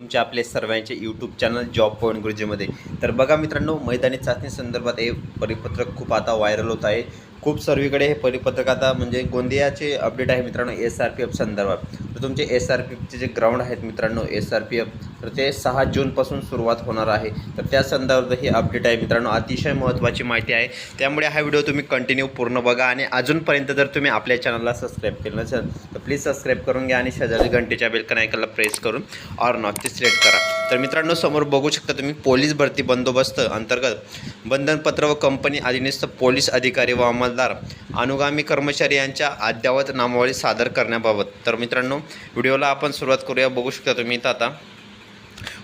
तुमचे आपले सर्वांचे यूट्यूब चॅनल जॉब पॉईंट गुरुजीमध्ये. तर बघा मित्रांनो मैदानी चाचणी संदर्भात हे परिपत्रक खूप आता व्हायरल होत आहे. खूप सर्वीकडे हे परिपत्रक आता म्हणजे गोंदियाचे अपडेट आहे मित्रांनो एस आर पी एफ संदर्भात. तर तुमचे एस आर पी एफचे जे ग्राउंड आहेत मित्रांनो एस आर पी एफ तर ते सहा जूनपासून सुरुवात होणार आहे. तर त्या संदर्भात ही अपडेट आहे मित्रांनो अतिशय महत्त्वाची माहिती आहे. त्यामुळे हा व्हिडिओ तुम्ही कंटिन्यू पूर्ण बघा आणि अजूनपर्यंत जर तुम्ही आपल्या चॅनलला सबस्क्राईब केलं नसेल तर प्लीज सबस्क्राईब करून घ्या आणि शेजारी घंटेच्या बेलकन आयकनला प्रेस करून ऑर नॉटची सिलेक्ट करा. तर मित्रांनो समोर बघू शकता तुम्ही पोलीस भरती बंदोबस्त अंतर्गत बंधनपत्र व कंपनी अधीनस्थ पोलीस अधिकारी व अंमलदार अनुगामी कर्मचारी यांच्या अद्ययावत नामावली सादर करण्याबाबत. तर मित्रांनो व्हिडिओला आपण सुरुवात करूया. बघू शकता तुम्ही इथं आता.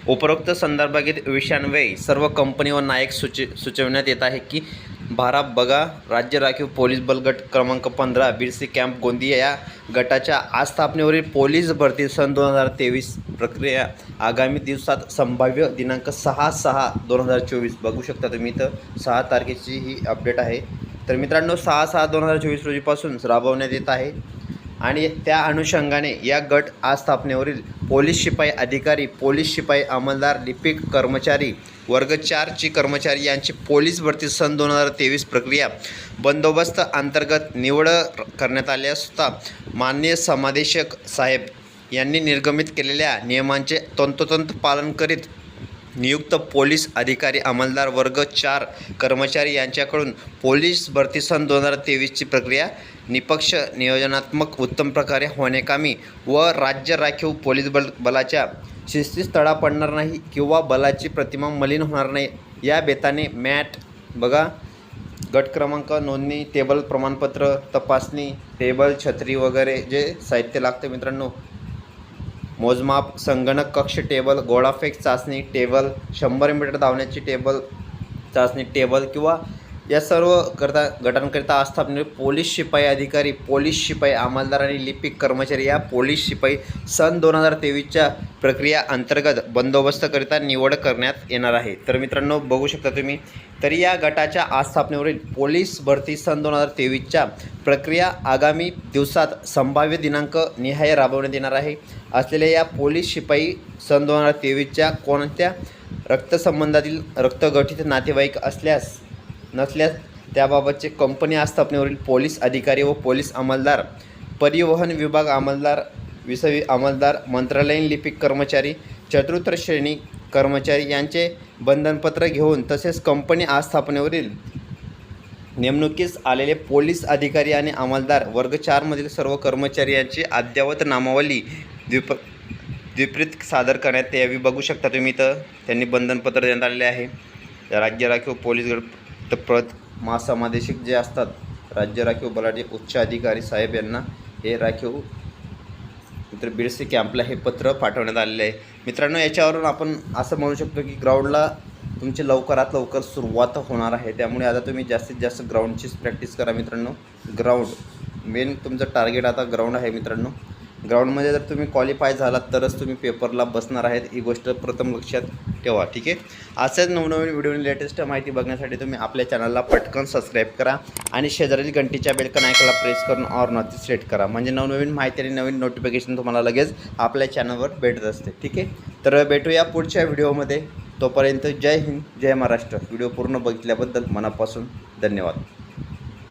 उपरोक्त संदर्भात विषयांवेळी सर्व कंपनी व नायक सुचि सुचविण्यात येत आहे की भारा बगा राज्य राखीव पोलीस बल गट क्रमांक पंधरा बिरसी कॅम्प गोंदिया या गटाच्या आस्थापनेवरील पोलीस भरती सन दोन हजार तेवीस प्रक्रिया आगामी दिवसात संभाव्य दिनांक सहा सहा दोन हजार चोवीस. बघू शकता तुम्ही इथं सहा तारखेची ही अपडेट आहे. तर मित्रांनो सहा सहा दोन हजार चोवीस रोजीपासून राबवण्यात येत आहे. आणि त्या अनुषंगाने या गट आस्थापनेवरील पोलीस शिपाई अधिकारी पोलीस शिपाई अंमलदार लिपिक कर्मचारी वर्ग चारची कर्मचारी यांची पोलीस भरती सन दोन हजार तेवीस प्रक्रिया बंदोबस्त अंतर्गत निवड करण्यात आली असता माननीय समादेशक साहेब यांनी निर्गमित केलेल्या नियमांचे तंतोतंत पालन करीत नियुक्त पोलीस अधिकारी अंमलदार वर्ग चार कर्मचारी यांच्याकडून पोलीस भरती सन दोन हजार तेवीसची प्रक्रिया निपक्ष नियोजनात्मक उत्तम प्रकारे होणेकामी व राज्य राखीव पोलीस बल बलाच्या शिस्तीस तडा पडणार नाही किंवा बलाची प्रतिमा मलिन होणार नाही. या बेताने मॅट बघा गट क्रमांक नोंदणी टेबल प्रमाणपत्र तपासणी टेबल छत्री वगैरे जे साहित्य लागते मित्रांनो मोजमाप संगणक कक्ष टेबल गोळाफेक चाचणी टेबल शंभर मीटर धावण्याची टेबल चाचणी टेबल किंवा या सर्व करता गटांकरिता आस्थापने पोलीस शिपाई अधिकारी पोलीस शिपाई अंमलदार आणि लिपिक कर्मचारी या पोलीस शिपाई सन दोन हजार तेवीसच्या प्रक्रिया अंतर्गत बंदोबस्तकरिता निवड करण्यात येणार आहे. तर मित्रांनो बघू शकता तुम्ही तरी या गटाच्या आस्थापनेवरील पोलीस भरती सन दोन हजार तेवीसच्या प्रक्रिया आगामी दिवसात संभाव्य दिनांक निहाय राबवण्यात येणार आहे. असलेल्या या पोलीस शिपाई सन दोन हजार तेवीसच्या कोणत्या रक्तसंबंधातील रक्तगठित नातेवाईक असल्यास नसल्यास त्याबाबतचे कंपनी आस्थापनेवरील पोलीस अधिकारी व पोलीस अंमलदार परिवहन विभाग अंमलदार विसवी अंमलदार मंत्रालयीन लिपिक कर्मचारी चतुर्थ श्रेणी कर्मचारी यांचे बंधनपत्र घेऊन तसेच कंपनी आस्थापनेवरील नेमणुकीस आलेले पोलीस अधिकारी आणि अंमलदार वर्ग चारमधील सर्व कर्मचारी यांची अद्ययावत नामावली द्विप द्विपरीत सादर करण्यात यावी. बघू शकता तुम्ही तर त्यांनी बंधनपत्र देण्यात आलेले आहे. राज्य राखीव पोलीस गड तर प्रत महासमादेशिक जे असतात राज्य राखीव बलाढ्य उच्च अधिकारी साहेब यांना हे राखीव मित्र बिरसी कॅम्पला हे पत्र पाठवण्यात आलेले आहे. मित्रांनो याच्यावरून आपण असं म्हणू शकतो की ग्राउंडला तुमची लवकरात लवकर सुरुवात होणार आहे. त्यामुळे आता तुम्ही जास्तीत जास्त ग्राउंडचीच प्रॅक्टिस करा मित्रांनो. ग्राउंड मेन तुमचं टार्गेट आता ग्राउंड आहे मित्रांनो. ग्राउंडमध्ये जर तुम्ही क्वालिफाय झालात तरच तुम्ही पेपरला बसणार आहेत. ही गोष्ट प्रथम लक्षात ठेवा ठीक आहे? असेच नवनवीन व्हिडिओ लेटेस्ट माहिती बघण्यासाठी तुम्ही आपल्या चॅनलला पटकन सबस्क्राईब करा आणि शेजारील घंटीच्या बेलकन ऐकायला प्रेस करून ऑर नॉती सेट करा. म्हणजे नवनवीन माहिती आणि नवीन नोटिफिकेशन तुम्हाला लगेच आपल्या चॅनलवर भेटत असते ठीक आहे? तर भेटूया पुढच्या व्हिडिओमध्ये. तोपर्यंत जय हिंद जय महाराष्ट्र. व्हिडिओ पूर्ण बघितल्याबद्दल मनापासून धन्यवाद.